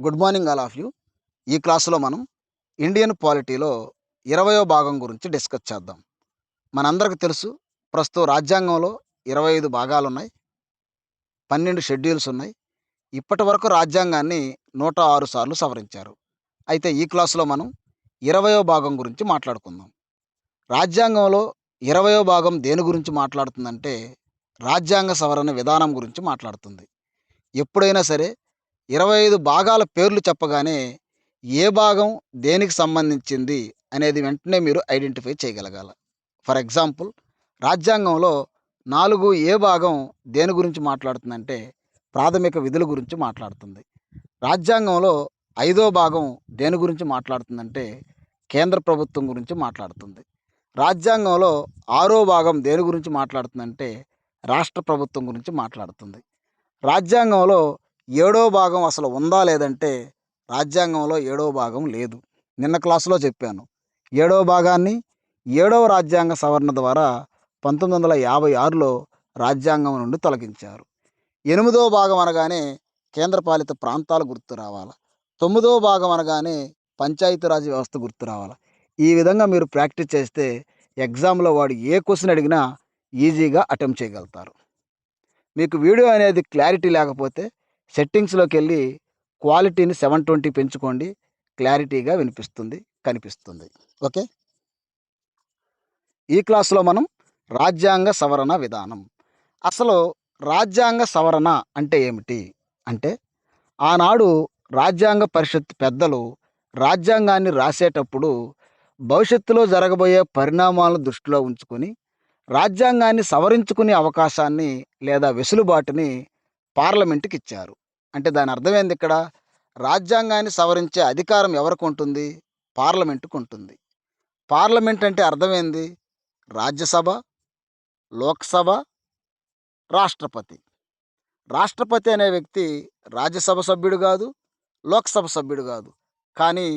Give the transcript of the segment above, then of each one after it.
Good morning all of you. ఈ క్లాసులో మనం ఇండియన్ పాలిటీలో ఇరవయో భాగం గురించి డిస్కస్ చేద్దాం. మనందరికి తెలుసు ప్రస్తుతం రాజ్యాంగంలో ఇరవై ఐదు భాగాలు ఉన్నాయి పన్నెండు షెడ్యూల్స్ ఉన్నాయి. ఇప్పటి వరకు రాజ్యాంగాన్ని నూట ఆరు సార్లు సవరించారు. అయితే ఈ క్లాసులో మనం ఇరవయో భాగం గురించి మాట్లాడుకుందాం. రాజ్యాంగంలో ఇరవయో భాగం దేని గురించి మాట్లాడుతుందంటే రాజ్యాంగ సవరణ విధానం గురించి మాట్లాడుతుంది. ఎప్పుడైనా సరే ఇరవై ఐదు భాగాల పేర్లు చెప్పగానే ఏ భాగం దేనికి సంబంధించింది అనేది వెంటనే మీరు ఐడెంటిఫై చేయగలగాలి. ఫర్ ఎగ్జాంపుల్ రాజ్యాంగంలో నాలుగు ఏ భాగం దేని గురించి మాట్లాడుతుందంటే ప్రాథమిక విధుల గురించి మాట్లాడుతుంది. రాజ్యాంగంలో ఐదో భాగం దేని గురించి మాట్లాడుతుందంటే కేంద్ర ప్రభుత్వం గురించి మాట్లాడుతుంది. రాజ్యాంగంలో ఆరో భాగం దేని గురించి మాట్లాడుతుందంటే రాష్ట్ర ప్రభుత్వం గురించి మాట్లాడుతుంది. రాజ్యాంగంలో ఏడో భాగం అసలు ఉందా లేదంటే రాజ్యాంగంలో ఏడో భాగం లేదు. నిన్న క్లాసులో చెప్పాను. ఏడో భాగాన్ని ఏడవ రాజ్యాంగ సవరణ ద్వారా పంతొమ్మిది వందల యాభై ఆరులో రాజ్యాంగం నుండి తొలగించారు. ఎనిమిదో భాగం అనగానే కేంద్రపాలిత ప్రాంతాలు గుర్తు రావాలి? తొమ్మిదో భాగం అనగానే పంచాయతీరాజ్ వ్యవస్థ గుర్తు రావాలి? ఈ విధంగా మీరు ప్రాక్టీస్ చేస్తే ఎగ్జామ్లో వాడు ఏ క్వశ్చన్ అడిగినా ఈజీగా అటెంప్ట్ చేయగలుగుతారు. మీకు వీడియో అనేది క్లారిటీ లేకపోతే సెట్టింగ్స్లోకి వెళ్ళి క్వాలిటీని సెవెన్ ట్వంటీ పెంచుకోండి. క్లారిటీగా వినిపిస్తుంది కనిపిస్తుంది. ఓకే? ఈ క్లాసులో మనం రాజ్యాంగ సవరణ విధానం. అసలు రాజ్యాంగ సవరణ అంటే ఏమిటి? అంటే ఆనాడు రాజ్యాంగ పరిషత్ పెద్దలు రాజ్యాంగాన్ని రాసేటప్పుడు భవిష్యత్తులో జరగబోయే పరిణామాలను దృష్టిలో ఉంచుకొని రాజ్యాంగాన్ని సవరించుకునే అవకాశాన్ని లేదా వెసులుబాటుని పార్లమెంటుకి ఇచ్చారు అంటే దాని అర్థమైంది ఇక్కడ? రాజ్యాంగాన్ని సవరించే అధికారం ఎవరికి ఉంటుంది? పార్లమెంటుకు ఉంటుంది పార్లమెంట్ అంటే అర్థమైంది రాజ్యసభ లోక్సభ రాష్ట్రపతి. రాష్ట్రపతి అనే వ్యక్తి రాజ్యసభ సభ్యుడు కాదు లోక్సభ సభ్యుడు కాదు. కానీ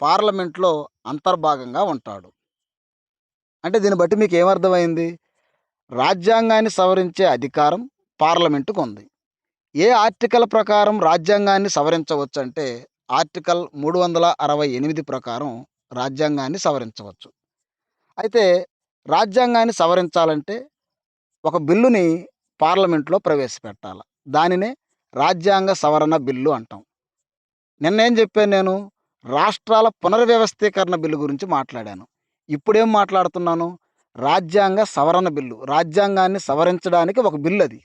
పార్లమెంట్లో అంతర్భాగంగా ఉంటాడు. అంటే దీన్ని బట్టి మీకు ఏమర్థమైంది రాజ్యాంగాన్ని సవరించే అధికారం పార్లమెంటుకు ఉంది ఏ ఆర్టికల్ ప్రకారం రాజ్యాంగాన్ని సవరించవచ్చు అంటే ఆర్టికల్ మూడు వందల అరవై ఎనిమిది ప్రకారం రాజ్యాంగాన్ని సవరించవచ్చు. అయితే రాజ్యాంగాన్ని సవరించాలంటే ఒక బిల్లుని పార్లమెంట్లో ప్రవేశపెట్టాలి. దానినే రాజ్యాంగ సవరణ బిల్లు అంటాం. నిన్నేం చెప్పాను నేను? రాష్ట్రాల పునర్వ్యవస్థీకరణ బిల్లు గురించి మాట్లాడాను. ఇప్పుడేం మాట్లాడుతున్నాను? రాజ్యాంగ సవరణ బిల్లు. రాజ్యాంగాన్ని సవరించడానికి ఒక బిల్లు అది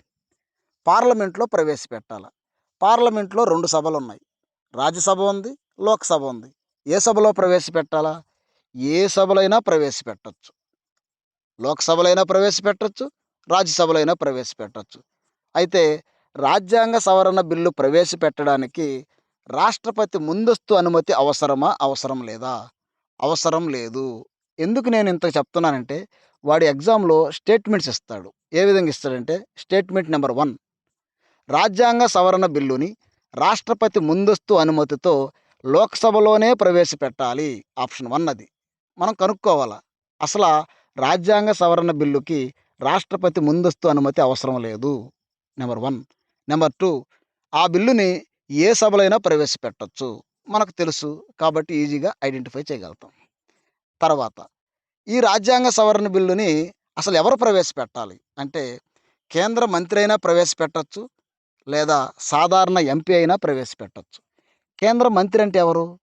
పార్లమెంట్లో ప్రవేశపెట్టాలి. పార్లమెంట్లో రెండు సభలు ఉన్నాయి రాజ్యసభ ఉంది లోక్సభ ఉంది. ఏ సభలో ప్రవేశపెట్టాలా? ఏ సభలైనా ప్రవేశపెట్టచ్చు. లోక్సభలైనా ప్రవేశపెట్టచ్చు రాజ్యసభలైనా ప్రవేశపెట్టచ్చు. అయితే రాజ్యాంగ సవరణ బిల్లు ప్రవేశపెట్టడానికి రాష్ట్రపతి ముందస్తు అనుమతి అవసరమా? అవసరం లేదా? అవసరం లేదు. ఎందుకు నేను ఇంత చెప్తున్నానంటే వాడి ఎగ్జామ్లో స్టేట్మెంట్స్ ఇస్తాడు. ఏ విధంగా ఇస్తాడంటే స్టేట్మెంట్ నెంబర్ వన్. రాజ్యాంగ సవరణ బిల్లుని రాష్ట్రపతి ముందస్తు అనుమతితో లోక్సభలోనే ప్రవేశపెట్టాలి. ఆప్షన్ వన్ అది. మనం కనుక్కోవాలి? అసలు రాజ్యాంగ సవరణ బిల్లుకి రాష్ట్రపతి ముందస్తు అనుమతి అవసరం లేదు. Number one. Number two. ఆ బిల్లుని ఏ సభలైనా ప్రవేశపెట్టచ్చు. మనకు తెలుసు కాబట్టి ఈజీగా ఐడెంటిఫై చేయగలుగుతాం. తర్వాత. ఈ రాజ్యాంగ సవరణ బిల్లుని అసలు ఎవరు ప్రవేశపెట్టాలి? అంటే కేంద్ర మంత్రి అయినా ప్రవేశపెట్టచ్చు లేదా సాధారణ ఎంపీ అయినా ప్రవేశపెట్టచ్చు. కేంద్ర మంత్రి అంటే ఎవరు?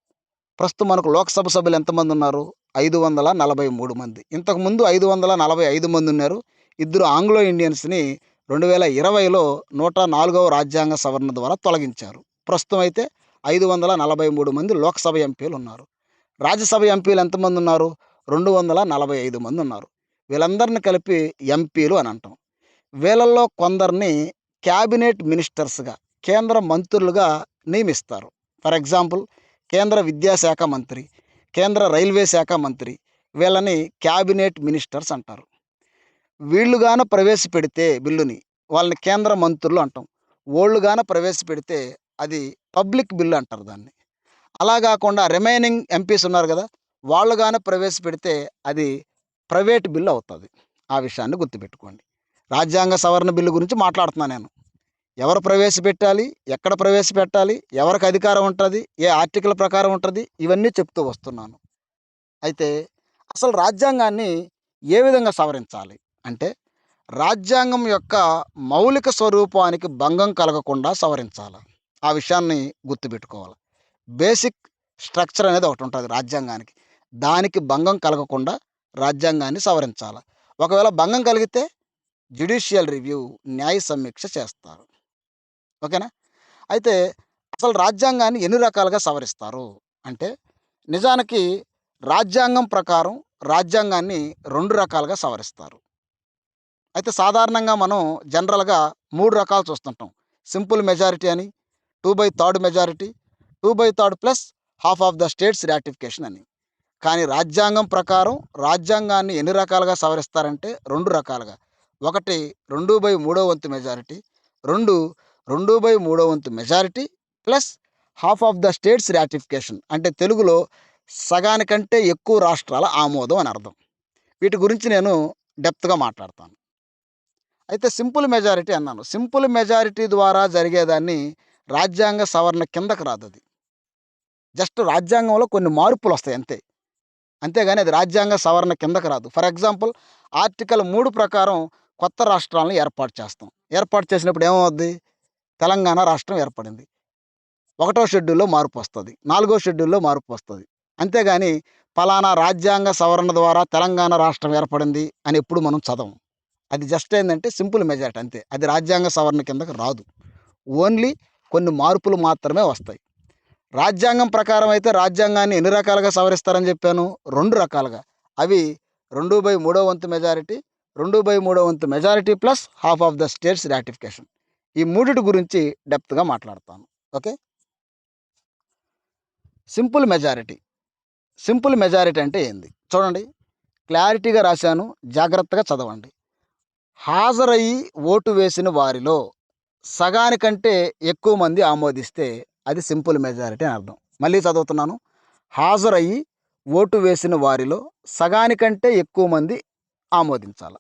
ప్రస్తుతం మనకు లోక్సభ సభ్యులు ఎంతమంది ఉన్నారు? ఐదు వందల నలభై మూడు మంది. ఇంతకుముందు ఐదు వందల నలభై ఐదు మంది ఉన్నారు. ఇద్దరు ఆంగ్లో ఇండియన్స్ని రెండు వేల ఇరవైలో నూట నాలుగవ రాజ్యాంగ సవరణ ద్వారా తొలగించారు. ప్రస్తుతం అయితే ఐదు వందల నలభై మూడు మంది లోక్సభ ఎంపీలు ఉన్నారు. రాజ్యసభ ఎంపీలు ఎంతమంది ఉన్నారు? రెండు వందల నలభై ఐదు మంది ఉన్నారు. వీళ్ళందరిని కలిపి ఎంపీలు అని అంటాం. వీళ్ళల్లో కొందరిని క్యాబినెట్ మినిస్టర్స్గా కేంద్ర మంత్రులుగా నియమిస్తారు. ఫర్ ఎగ్జాంపుల్ కేంద్ర విద్యాశాఖ మంత్రి కేంద్ర రైల్వే శాఖ మంత్రి వీళ్ళని క్యాబినెట్ మినిస్టర్స్ అంటారు. వీళ్ళుగాన ప్రవేశపెడితే బిల్లుని వాళ్ళని కేంద్ర మంత్రులు అంటాం. ఓళ్ళుగాన ప్రవేశపెడితే అది పబ్లిక్ బిల్లు అంటారు దాన్ని. అలా కాకుండా రిమైనింగ్ ఎంపీస్ ఉన్నారు కదా వాళ్ళుగానే ప్రవేశపెడితే అది ప్రైవేట్ బిల్లు అవుతుంది. ఆ విషయాన్ని గుర్తుపెట్టుకోండి. రాజ్యాంగ సవరణ బిల్లు గురించి మాట్లాడుతున్నాను నేను. ఎవరు ప్రవేశపెట్టాలి ఎక్కడ ప్రవేశపెట్టాలి ఎవరికి అధికారం ఉంటుంది ఏ ఆర్టికల్ ప్రకారం ఉంటుంది ఇవన్నీ చెప్తూ వస్తున్నాను. అయితే అసలు రాజ్యాంగాన్ని ఏ విధంగా సవరించాలి? అంటే రాజ్యాంగం యొక్క మౌలిక స్వరూపానికి భంగం కలగకుండా సవరించాలి? ఆ విషయాన్ని గుర్తుపెట్టుకోవాలి. బేసిక్ స్ట్రక్చర్ అనేది ఒకటి ఉంటుంది రాజ్యాంగానికి. దానికి భంగం కలగకుండా రాజ్యాంగాన్ని సవరించాలి? ఒకవేళ భంగం కలిగితే జ్యుడిషియల్ రివ్యూ న్యాయ సమీక్ష చేస్తారు. ఓకేనా? అయితే అసలు రాజ్యాంగాన్ని ఎన్ని రకాలుగా సవరిస్తారు? అంటే నిజానికి రాజ్యాంగం ప్రకారం రాజ్యాంగాన్ని రెండు రకాలుగా సవరిస్తారు. అయితే సాధారణంగా మనం జనరల్గా మూడు రకాలు చూస్తుంటాం. సింపుల్ మెజారిటీ అని two by third majority two by third plus half of the states ratification అని. కానీ రాజ్యాంగం ప్రకారం రాజ్యాంగాన్ని ఎన్ని రకాలుగా సవరిస్తారంటే రెండు రకాలుగా. ఒకటి రెండు బై మూడో వంతు మెజారిటీ రెండు రెండు బై మూడో వంతు majority plus half of the states ratification అంటే తెలుగులో సగానికంటే ఎక్కువ రాష్ట్రాల ఆమోదం అని అర్థం. వీటి గురించి నేను డెప్త్గా మాట్లాడతాను. అయితే సింపుల్ మెజారిటీ అన్నాను. సింపుల్ మెజారిటీ ద్వారా జరిగేదాన్ని రాజ్యాంగ సవరణ కిందకు రాదు అది. జస్ట్ రాజ్యాంగంలో కొన్ని మార్పులు వస్తాయి అంతే. అంతేగాని అది రాజ్యాంగ సవరణ కిందకు రాదు. ఫర్ ఎగ్జాంపుల్ ఆర్టికల్ మూడు ప్రకారం కొత్త రాష్ట్రాలను ఏర్పాటు చేస్తాం. ఏర్పాటు చేసినప్పుడు ఏమవుద్ది? తెలంగాణ రాష్ట్రం ఏర్పడింది. ఒకటో షెడ్యూల్లో మార్పు వస్తుంది. నాలుగో షెడ్యూల్లో మార్పు వస్తుంది. అంతేగాని ఫలానా రాజ్యాంగ సవరణ ద్వారా తెలంగాణ రాష్ట్రం ఏర్పడింది అని ఎప్పుడు మనం చదవం. అది జస్ట్ ఏంటంటే సింపుల్ మెజారిటీ అంతే. అది రాజ్యాంగ సవరణ కిందకు రాదు. ఓన్లీ కొన్ని మార్పులు మాత్రమే వస్తాయి. రాజ్యాంగం ప్రకారం అయితే రాజ్యాంగాన్ని ఎన్ని రకాలుగా సవరిస్తారని చెప్పాను? రెండు రకాలుగా. అవి రెండు బై మూడో వంతు మెజారిటీ రెండు బై మూడో వంతు majority plus half of the states ratification. ఈ మూడిటి గురించి డెప్త్గా మాట్లాడతాను. Okay? Simple majority. Simple majority అంటే ఏంది? చూడండి. క్లారిటీగా రాశాను. జాగ్రత్తగా చదవండి. హాజరయ్యి ఓటు వేసిన వారిలో సగానికంటే ఎక్కువ మంది ఆమోదిస్తే అది సింపుల్ మెజారిటీ అని అర్థం. మళ్ళీ చదువుతున్నాను. హాజరయ్యి ఓటు వేసిన వారిలో సగానికంటే ఎక్కువ మంది ఆమోదించాలి.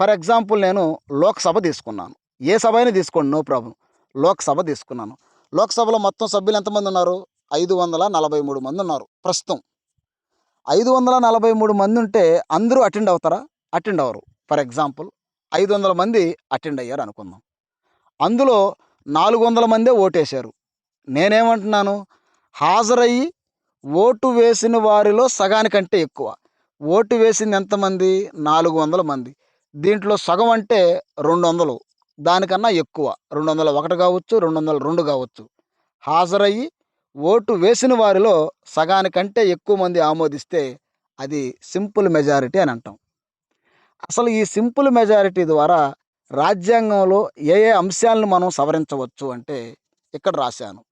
ఫర్ ఎగ్జాంపుల్ నేను లోక్సభ తీసుకున్నాను. ఏ సభ అయినా తీసుకోండి నో ప్రాబ్లం. లోక్సభ తీసుకున్నాను. లోక్సభలో మొత్తం సభ్యులు ఎంతమంది ఉన్నారు? ఐదు వందల నలభై మూడు మంది ఉన్నారు ప్రస్తుతం. ఐదు వందల నలభై మూడు మంది ఉంటే అందరూ అటెండ్ అవుతారా? అటెండ్ అవ్వరు. ఫర్ ఎగ్జాంపుల్ ఐదు వందల మంది అటెండ్ అయ్యారు అనుకుందాం. అందులో నాలుగు వందల మందే ఓటేశారు. నేనేమంటున్నాను? హాజరయ్యి ఓటు వేసిన వారిలో సగానికంటే ఎక్కువ. ఓటు వేసింది ఎంతమంది? నాలుగు వందల మంది. దీంట్లో సగం అంటే రెండు వందలు. దానికన్నా ఎక్కువ. రెండు వందల ఒకటి కావచ్చు రెండు వందల రెండు కావచ్చు. హాజరయ్యి ఓటు వేసిన వారిలో సగానికంటే ఎక్కువ మంది ఆమోదిస్తే అది సింపుల్ మెజారిటీ అని అంటాం. అసలు ఈ సింపుల్ మెజారిటీ ద్వారా రాజ్యాంగంలో ఏ ఏ అంశాలను మనం సవరించవచ్చు అంటే ఇక్కడ రాశాను.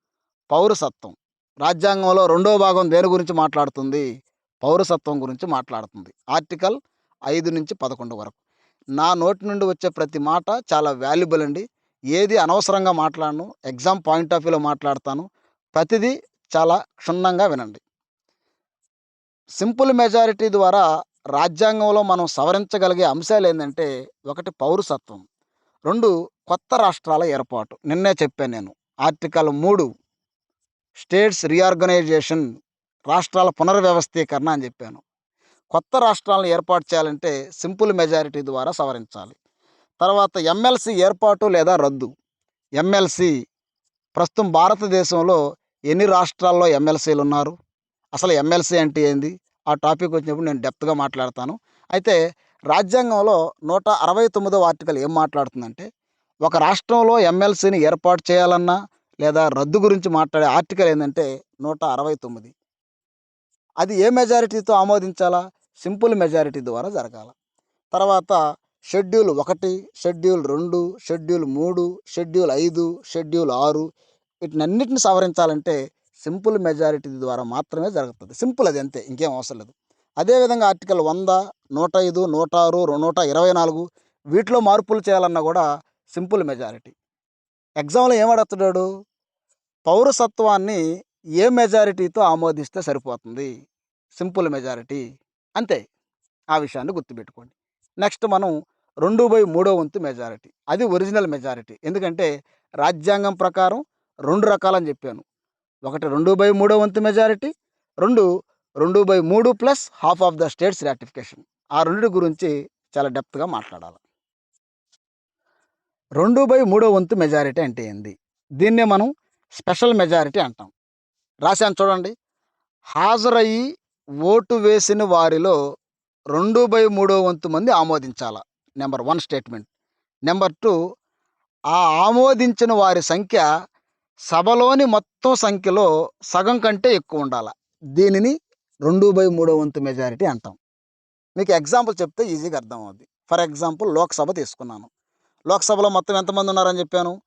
పౌరసత్వం. రాజ్యాంగంలో రెండో భాగం దేని గురించి మాట్లాడుతుంది? పౌరసత్వం గురించి మాట్లాడుతుంది. ఆర్టికల్ ఐదు నుంచి పదకొండు వరకు. నా నోటి నుండి వచ్చే ప్రతి మాట చాలా వాల్యుబుల్ అండి. ఏది అనవసరంగా మాట్లాడను ఎగ్జామ్ పాయింట్ ఆఫ్ వ్యూలో మాట్లాడతాను ప్రతిదీ చాలా క్షుణ్ణంగా వినండి. సింపుల్ మెజారిటీ ద్వారా రాజ్యాంగంలో మనం సవరించగలిగే అంశాలు ఏంటంటే ఒకటి పౌరసత్వం రెండు కొత్త రాష్ట్రాల ఏర్పాటు. నిన్నే చెప్పాను నేను. ఆర్టికల్ మూడు స్టేట్స్ రీఆర్గనైజేషన్ రాష్ట్రాల పునర్వ్యవస్థీకరణ అని చెప్పాను. కొత్త రాష్ట్రాలను ఏర్పాటు చేయాలంటే సింపుల్ మెజారిటీ ద్వారా సవరించాలి. తర్వాత ఎమ్మెల్సీ ఏర్పాటు లేదా రద్దు. ఎమ్మెల్సీ ప్రస్తుతం భారతదేశంలో ఎన్ని రాష్ట్రాల్లో ఎమ్మెల్సీలు ఉన్నారు? అసలు ఎమ్మెల్సీ అంటే ఏంది? ఆ టాపిక్ వచ్చినప్పుడు నేను డెప్త్గా మాట్లాడతాను. అయితే రాజ్యాంగంలో నూట అరవై తొమ్మిదో ఆర్టికల్ ఏం మాట్లాడుతుందంటే ఒక రాష్ట్రంలో ఎమ్మెల్సీని ఏర్పాటు చేయాలన్నా లేదా రద్దు గురించి మాట్లాడే ఆర్టికల్ ఏంటంటే నూట అరవై తొమ్మిది. అది ఏ మెజారిటీతో ఆమోదించాలా? సింపుల్ మెజారిటీ ద్వారా జరగాల. తర్వాత షెడ్యూల్ ఒకటి షెడ్యూల్ రెండు షెడ్యూల్ మూడు షెడ్యూల్ ఐదు షెడ్యూల్ ఆరు వీటినన్నిటిని సవరించాలంటే సింపుల్ మెజారిటీ ద్వారా మాత్రమే జరుగుతుంది. సింపుల్ అది అంతే ఇంకేం అవసరం లేదు. అదేవిధంగా ఆర్టికల్ వంద నూట ఐదు నూట ఆరు నూట ఇరవై నాలుగు వీటిలో మార్పులు చేయాలన్నా కూడా సింపుల్ మెజారిటీ. ఎగ్జామ్లో ఏమడుగుతున్నాడు పౌరసత్వాన్ని ఏ మెజారిటీతో ఆమోదిస్తే సరిపోతుంది? Simple majority. అంతే. ఆ విషయాన్ని గుర్తుపెట్టుకోండి. నెక్స్ట్ మనం రెండు బై మూడో వంతు మెజారిటీ. అది ఒరిజినల్ మెజారిటీ. ఎందుకంటే రాజ్యాంగం ప్రకారం రెండు రకాలని చెప్పాను. ఒకటి రెండు బై మూడో వంతు మెజారిటీ రెండు రెండు బై మూడు plus half of the states ratification. ఆ రెండింటి గురించి చాలా డెప్త్గా మాట్లాడాలి. రెండు బై మూడో వంతు మెజారిటీ అంటే ఏంది? దీన్నే మనం స్పెషల్ మెజారిటీ అంటాం. రాశాను చూడండి. హాజరయ్యి ఓటు వేసిన వారిలో రెండు బై మూడో వంతు మంది ఆమోదించాల. Number one statement. Number two ఆ ఆమోదించిన వారి సంఖ్య సభలోని మొత్తం సంఖ్యలో సగం కంటే ఎక్కువ ఉండాలి. దీనిని రెండు బై మూడో వంతు మెజారిటీ అంటాం. మీకు ఎగ్జాంపుల్ చెప్తే ఈజీగా అర్థం అవుద్ది ఫర్ ఎగ్జాంపుల్ లోక్సభ తీసుకున్నాను. లోక్సభలో మొత్తం ఎంతమంది ఉన్నారని చెప్పాను?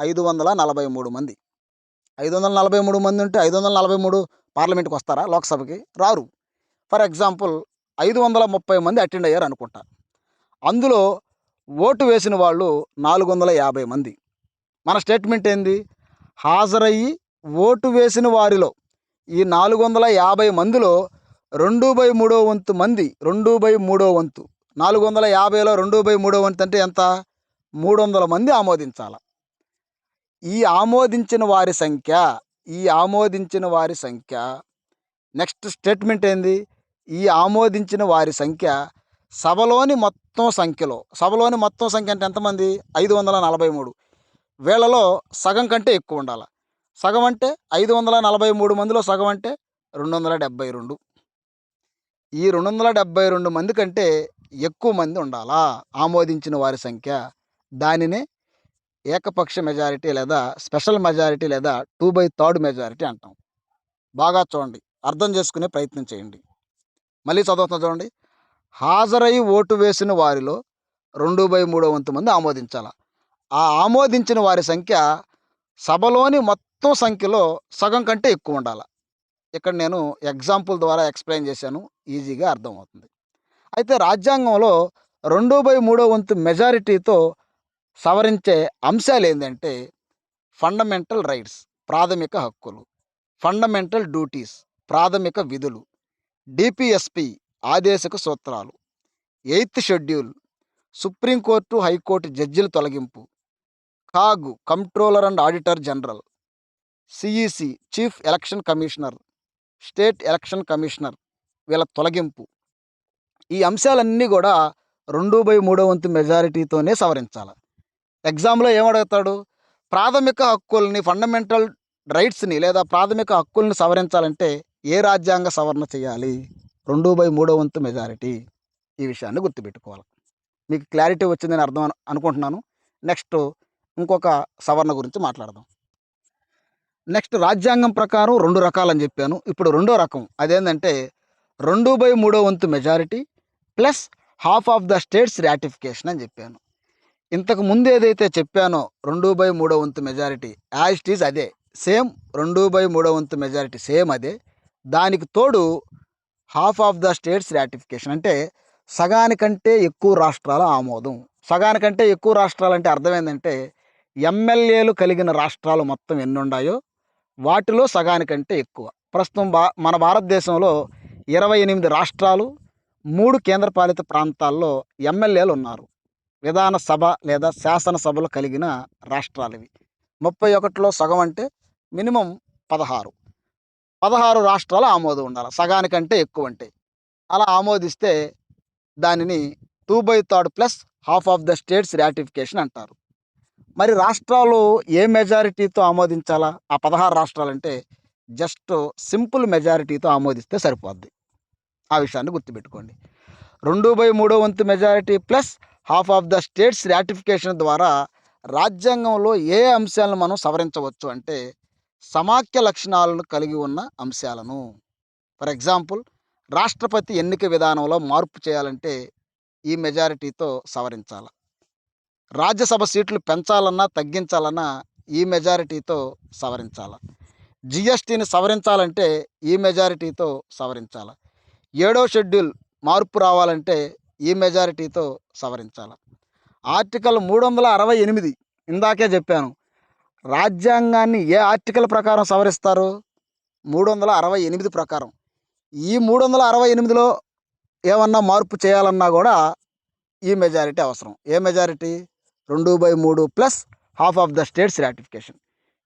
ఐదు వందల నలభై మూడు మంది. ఐదు వందల నలభై మూడు మంది ఉంటే ఐదు వందల నలభై మూడు పార్లమెంట్కి వస్తారా లోక్సభకి? రారు. ఫర్ ఎగ్జాంపుల్ ఐదు వందల ముప్పై మంది అటెండ్ అయ్యారు అనుకుంటా. అందులో ఓటు వేసిన వాళ్ళు నాలుగు వందల యాభై మంది. మన స్టేట్మెంట్ ఏంది? హాజరయ్యి ఓటు వేసిన వారిలో ఈ నాలుగు వందల యాభై మందిలో రెండు బై మూడో వంతు మంది రెండు బై మూడో వంతు. నాలుగు వందల యాభైలో రెండు బై మూడో వంతు అంటే ఎంత? మూడు వందల మంది ఆమోదించాల. ఈ ఆమోదించిన వారి సంఖ్య ఈ ఆమోదించిన వారి సంఖ్య. నెక్స్ట్ స్టేట్మెంట్ ఏంది? ఈ ఆమోదించిన వారి సంఖ్య సభలోని మొత్తం సంఖ్యలో సభలోని మొత్తం సంఖ్య అంటే ఎంతమంది? ఐదు వందల నలభై మూడు. వీళ్ళలో సగం కంటే ఎక్కువ ఉండాలి. సగం అంటే ఐదు వందల నలభై మూడు మందిలో సగం అంటే రెండు వందల డెబ్బై రెండు. ఈ రెండు వందల డెబ్బై రెండు మంది కంటే ఎక్కువ మంది ఉండాలా? ఆమోదించిన వారి సంఖ్య. దానినే ఏకపక్ష మెజారిటీ లేదా స్పెషల్ మెజారిటీ లేదా టూ బై థర్డ్ మెజారిటీ అంటాం. బాగా చూడండి. అర్థం చేసుకునే ప్రయత్నం చేయండి. మళ్ళీ చదువుతున్నా చూడండి. హాజరై ఓటు వేసిన వారిలో రెండు బై మూడో వంతు మంది ఆమోదించాల. ఆ ఆమోదించిన వారి సంఖ్య సభలోని మొత్తం సంఖ్యలో సగం కంటే ఎక్కువ ఉండాలి. ఇక్కడ నేను ఎగ్జాంపుల్ ద్వారా ఎక్స్ప్లెయిన్ చేశాను. ఈజీగా అర్థమవుతుంది. అయితే రాజ్యాంగంలో రెండు బై మూడో వంతు మెజారిటీతో సవరించే అంశాలు ఏంటంటే ఫండమెంటల్ రైట్స్ ప్రాథమిక హక్కులు ఫండమెంటల్ డ్యూటీస్ ప్రాథమిక విధులు డిపిఎస్పి ఆదేశక సూత్రాలు eighth schedule supreme court high court జడ్జిల తొలగింపు CAG controller and auditor general C E C chief election commissioner state election commissioner వీళ్ళ తొలగింపు. ఈ అంశాలన్నీ కూడా రెండు బై మూడో వంతు మెజారిటీతోనే సవరించాలి. ఎగ్జామ్లో ఏమడుగుతాడు? ప్రాథమిక హక్కుల్ని ఫండమెంటల్ రైట్స్ని లేదా ప్రాథమిక హక్కుల్ని సవరించాలంటే ఏ రాజ్యాంగ సవరణ చేయాలి? రెండు బై మూడో వంతు మెజారిటీ ఈ విషయాన్ని గుర్తుపెట్టుకోవాలి. మీకు క్లారిటీ వచ్చిందని అర్థం అనుకుంటున్నాను. నెక్స్ట్ ఇంకొక సవరణ గురించి మాట్లాడదాం. నెక్స్ట్ రాజ్యాంగం ప్రకారం రెండు రకాలని చెప్పాను. ఇప్పుడు రెండో రకం. అదేంటంటే రెండు బై మూడో వంతు majority plus half of the states ratification అని చెప్పాను. ఇంతకు ముందు ఏదైతే చెప్పానో రెండు బై మూడో వంతు మెజారిటీ యాజ్ ఇట్ ఈజ్ అదే. సేమ్ రెండు బై మూడో వంతు మెజారిటీ సేమ్ అదే. దానికి తోడు half of the states ratification. అంటే సగానికంటే ఎక్కువ రాష్ట్రాల ఆమోదం. సగానికంటే ఎక్కువ రాష్ట్రాలంటే అర్థం ఏంటంటే ఎమ్మెల్యేలు కలిగిన రాష్ట్రాలు మొత్తం ఎన్ని ఉన్నాయో వాటిలో సగానికంటే ఎక్కువ. ప్రస్తుతం భా మన భారతదేశంలో ఇరవై ఎనిమిది రాష్ట్రాలు మూడు కేంద్రపాలిత ప్రాంతాల్లో ఎమ్మెల్యేలు ఉన్నారు విధాన సభ లేదా శాసనసభలు కలిగిన రాష్ట్రాలు ఇవి ముప్పై ఒకటిలో సగం అంటే మినిమం పదహారు. పదహారు రాష్ట్రాలు ఆమోదం ఉండాలి. సగానికంటే ఎక్కువ అంటే. అలా ఆమోదిస్తే దానిని two by third plus half of the states ratification అంటారు. మరి రాష్ట్రాలు ఏ మెజారిటీతో ఆమోదించాలా? ఆ పదహారు రాష్ట్రాలు అంటే జస్ట్ సింపుల్ మెజారిటీతో ఆమోదిస్తే సరిపోద్ది. ఆ విషయాన్ని గుర్తుపెట్టుకోండి. రెండు బై మూడో వంతు majority plus half of the states ratification ద్వారా రాజ్యాంగంలో ఏ అంశాలను మనం సవరించవచ్చు అంటే సమాఖ్య లక్షణాలను కలిగి ఉన్న అంశాలను. ఫర్ ఎగ్జాంపుల్ రాష్ట్రపతి ఎన్నిక విధానంలో మార్పు చేయాలంటే ఈ మెజారిటీతో సవరించాలి. రాజ్యసభ సీట్లు పెంచాలన్నా తగ్గించాలన్నా ఈ మెజారిటీతో సవరించాలి. జిఎస్టీని సవరించాలంటే ఈ మెజారిటీతో సవరించాలి. ఏడో షెడ్యూల్ మార్పు రావాలంటే ఈ మెజారిటీతో సవరించాలి. ఆర్టికల్ మూడు వందల అరవై ఎనిమిది ఇందాకే చెప్పాను. రాజ్యాంగాన్ని ఏ ఆర్టికల్ ప్రకారం సవరిస్తారు? మూడు వందల అరవై ఎనిమిది ప్రకారం. ఈ మూడు వందల అరవై ఎనిమిదిలో ఏమన్నా మార్పు చేయాలన్నా కూడా ఈ మెజారిటీ అవసరం. ఏ మెజారిటీ? రెండు బై మూడు plus half of the states ratification.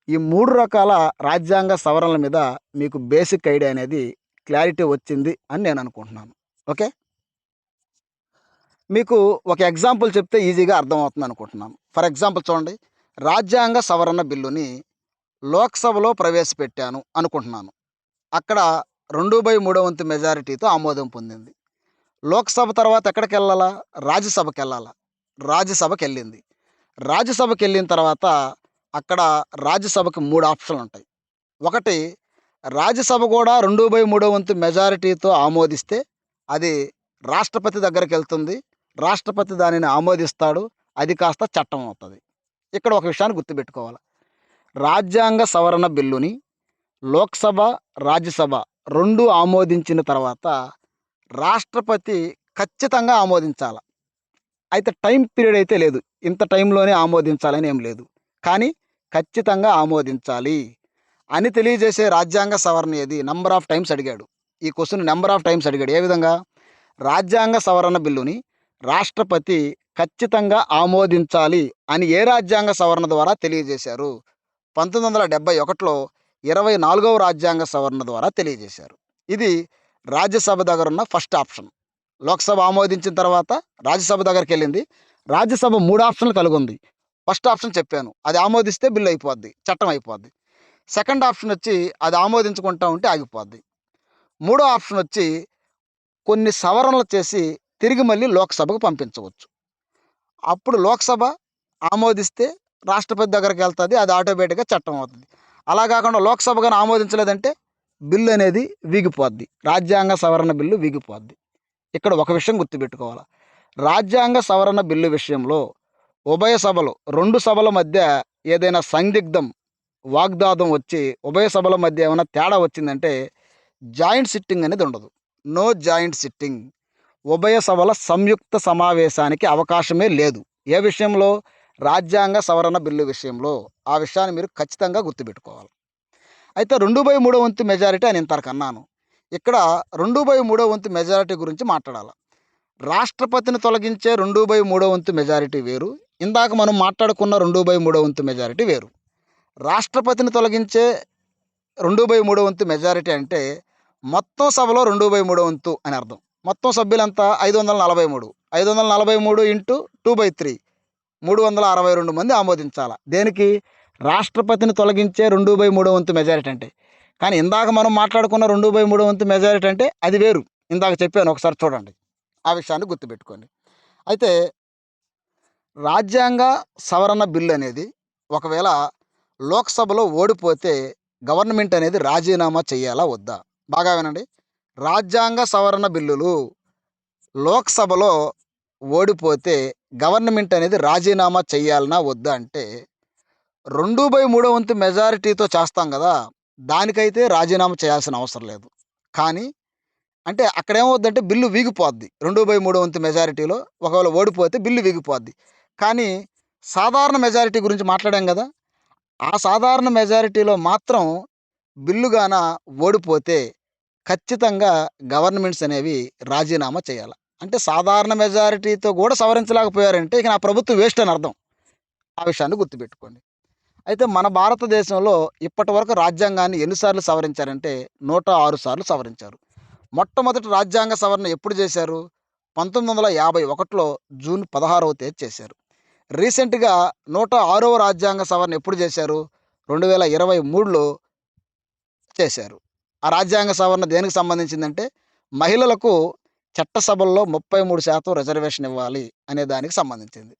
ఈ మూడు రకాల రాజ్యాంగ సవరణల మీద మీకు బేసిక్ ఐడియా అనేది క్లారిటీ వచ్చింది అని నేను అనుకుంటున్నాను. ఓకే? మీకు ఒక ఎగ్జాంపుల్ చెప్తే ఈజీగా అర్థమవుతుంది అనుకుంటున్నాను. ఫర్ ఎగ్జాంపుల్ చూడండి రాజ్యాంగ సవరణ బిల్లుని లోక్సభలో ప్రవేశపెట్టాను అనుకుంటున్నాను. అక్కడ రెండు బై మూడో వంతు మెజారిటీతో ఆమోదం పొందింది. లోక్సభ తర్వాత ఎక్కడికి వెళ్ళాలా? రాజ్యసభకి వెళ్ళాలా? రాజ్యసభకి వెళ్ళింది రాజ్యసభకి వెళ్ళిన తర్వాత అక్కడ రాజ్యసభకి మూడు ఆప్షన్లు ఉంటాయి. ఒకటి రాజ్యసభ కూడా రెండు బై మూడో వంతు మెజారిటీతో ఆమోదిస్తే అది రాష్ట్రపతి దగ్గరికి వెళ్తుంది. రాష్ట్రపతి దానిని ఆమోదిస్తాడు అది కాస్త చట్టం అవుతుంది. ఇక్కడ ఒక విషయాన్ని గుర్తుపెట్టుకోవాలి. రాజ్యాంగ సవరణ బిల్లుని లోక్సభ రాజ్యసభ రెండు ఆమోదించిన తర్వాత రాష్ట్రపతి ఖచ్చితంగా ఆమోదించాలి. అయితే టైం పీరియడ్ అయితే లేదు. ఇంత టైంలోనే ఆమోదించాలని ఏం లేదు. కానీ ఖచ్చితంగా ఆమోదించాలి అని తెలియజేసే రాజ్యాంగ సవరణ ఏది? నంబర్ ఆఫ్ టైమ్స్ అడిగాడు. ఈ క్వశ్చన్ నెంబర్ ఆఫ్ టైమ్స్ అడిగాడు. ఏ విధంగా? రాజ్యాంగ సవరణ బిల్లుని రాష్ట్రపతి ఖచ్చితంగా ఆమోదించాలి అని ఏ రాజ్యాంగ సవరణ ద్వారా తెలియజేశారు? పంతొమ్మిది వందల డెబ్బై ఒకటిలో ఇరవై నాలుగవ రాజ్యాంగ సవరణ ద్వారా తెలియజేశారు. ఇది రాజ్యసభ దగ్గర ఉన్న ఫస్ట్ ఆప్షన్. లోక్సభ ఆమోదించిన తర్వాత రాజ్యసభ దగ్గరికి వెళ్ళింది. రాజ్యసభ మూడు ఆప్షన్లు కలిగి ఉంది. ఫస్ట్ ఆప్షన్ చెప్పాను. అది ఆమోదిస్తే బిల్లు అయిపోద్ది చట్టం అయిపోద్ది. సెకండ్ ఆప్షన్ వచ్చి అది ఆమోదించుకుంటా ఉంటే ఆగిపోద్ది. మూడో ఆప్షన్ వచ్చి కొన్ని సవరణలు చేసి తిరిగి మళ్ళీ లోక్సభకు పంపించవచ్చు. అప్పుడు లోక్సభ ఆమోదిస్తే రాష్ట్రపతి దగ్గరికి వెళ్తుంది అది ఆటోమేటిక్గా చట్టం అవుతుంది. అలా కాకుండా లోక్సభ కానీ ఆమోదించలేదంటే బిల్లు అనేది వీగిపోద్ది. రాజ్యాంగ సవరణ బిల్లు వీగిపోద్ది. ఇక్కడ ఒక విషయం గుర్తుపెట్టుకోవాలి. రాజ్యాంగ సవరణ బిల్లు విషయంలో ఉభయ సభలు రెండు సభల మధ్య ఏదైనా సందిగ్ధం వాగ్దాదం వచ్చి ఉభయ సభల మధ్య ఏమైనా తేడా వచ్చిందంటే జాయింట్ సిట్టింగ్ అనేది ఉండదు. No joint sitting. ఉభయ సభల సంయుక్త సమావేశానికి అవకాశమే లేదు. ఏ విషయంలో? రాజ్యాంగ సవరణ బిల్లు విషయంలో. ఆ విషయాన్ని మీరు ఖచ్చితంగా గుర్తుపెట్టుకోవాలి. అయితే రెండు బై మూడో వంతు మెజారిటీ అని ఇంతవరకు అన్నాను. ఇక్కడ రెండు బై మూడో వంతు మెజారిటీ గురించి మాట్లాడాలి. రాష్ట్రపతిని తొలగించే రెండు బై మూడో వంతు మెజారిటీ వేరు. ఇందాక మనం మాట్లాడుకున్న రెండు బై మూడో వంతు మెజారిటీ వేరు. రాష్ట్రపతిని తొలగించే రెండు బై మూడో వంతు మెజారిటీ అంటే మొత్తం సభలో రెండు బై మూడో వంతు అని అర్థం. మొత్తం సభ్యులంతా ఐదు వందల నలభై మూడు. ఐదు వందల నలభై మూడు ఇంటూ టూ బై త్రీ. మూడు వందల అరవై రెండు మంది ఆమోదించాలి. దేనికి? రాష్ట్రపతిని తొలగించే రెండు బై మూడో వంతు మెజారిటీ అంటే. కానీ ఇందాక మనం మాట్లాడుకున్న రెండు బై మూడో వంతు మెజారిటీ అంటే అది వేరు. ఇందాక చెప్పాను ఒకసారి చూడండి. ఆ విషయాన్ని గుర్తుపెట్టుకోండి. అయితే రాజ్యాంగ సవరణ బిల్లు అనేది ఒకవేళ లోక్సభలో ఓడిపోతే గవర్నమెంట్ అనేది రాజీనామా చేయాలా వద్దా? బాగా వినండి. రాజ్యాంగ సవరణ బిల్లులు లోక్సభలో ఓడిపోతే గవర్నమెంట్ అనేది రాజీనామా చేయాలనా వద్దా అంటే రెండు బై మూడో వంతు మెజారిటీతో చేస్తాం కదా దానికైతే రాజీనామా చేయాల్సిన అవసరం లేదు. కానీ అంటే అక్కడేమవుద్దంటే బిల్లు వీగిపోద్ది. రెండు బై మూడో వంతు మెజారిటీలో ఒకవేళ ఓడిపోతే బిల్లు వీగిపోద్ది. కానీ సాధారణ మెజారిటీ గురించి మాట్లాడాం కదా ఆ సాధారణ మెజారిటీలో మాత్రం బిల్లుగాన ఓడిపోతే ఖచ్చితంగా గవర్నమెంట్స్ అనేవి రాజీనామా చేయాలి. అంటే సాధారణ మెజారిటీతో కూడా సవరించలేకపోయారంటే ఇక నా ప్రభుత్వం వేస్ట్ అని అర్థం. ఆ విషయాన్ని గుర్తుపెట్టుకోండి. అయితే మన భారతదేశంలో ఇప్పటి వరకు రాజ్యాంగాన్ని ఎన్నిసార్లు సవరించారంటే నూట ఆరు సార్లు సవరించారు. మొట్టమొదటి రాజ్యాంగ సవరణ ఎప్పుడు చేశారు? పంతొమ్మిది వందల యాభై ఒకటిలో జూన్ పదహారవ తేదీ చేశారు. రీసెంట్గా నూట ఆరవ రాజ్యాంగ సవరణ ఎప్పుడు చేశారు? రెండు వేల ఇరవై మూడులో చేశారు. ఆ రాజ్యాంగ సవరణ దేనికి సంబంధించిందంటే మహిళలకు చట్టసభల్లో ముప్పై మూడు శాతం రిజర్వేషన్ ఇవ్వాలి అనే దానికి సంబంధించింది.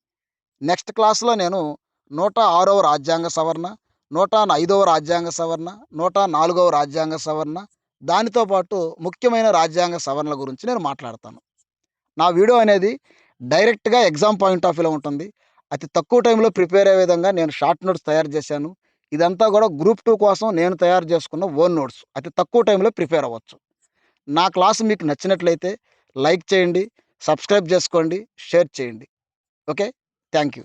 నెక్స్ట్ క్లాస్లో నేను నూట ఆరవ రాజ్యాంగ సవరణ నూట ఐదవ రాజ్యాంగ సవరణ నూట నాలుగవ రాజ్యాంగ సవరణ దానితో పాటు ముఖ్యమైన రాజ్యాంగ సవరణల గురించి నేను మాట్లాడతాను. నా వీడియో అనేది డైరెక్ట్గా ఎగ్జామ్ పాయింట్ ఆఫ్ వ్యూలో ఉంటుంది. అతి తక్కువ టైంలో ప్రిపేర్ అయ్యే విధంగా నేను షార్ట్ నోట్స్ తయారు చేశాను. ఇదంతా కూడా గ్రూప్ టూ కోసం నేను తయారు చేసుకున్న ఓన్ నోట్స్. అతి తక్కువ టైంలో ప్రిపేర్ అవ్వచ్చు. నా క్లాసు మీకు నచ్చినట్లయితే లైక్ చేయండి సబ్స్క్రైబ్ చేసుకోండి షేర్ చేయండి. ఓకే? Thank you.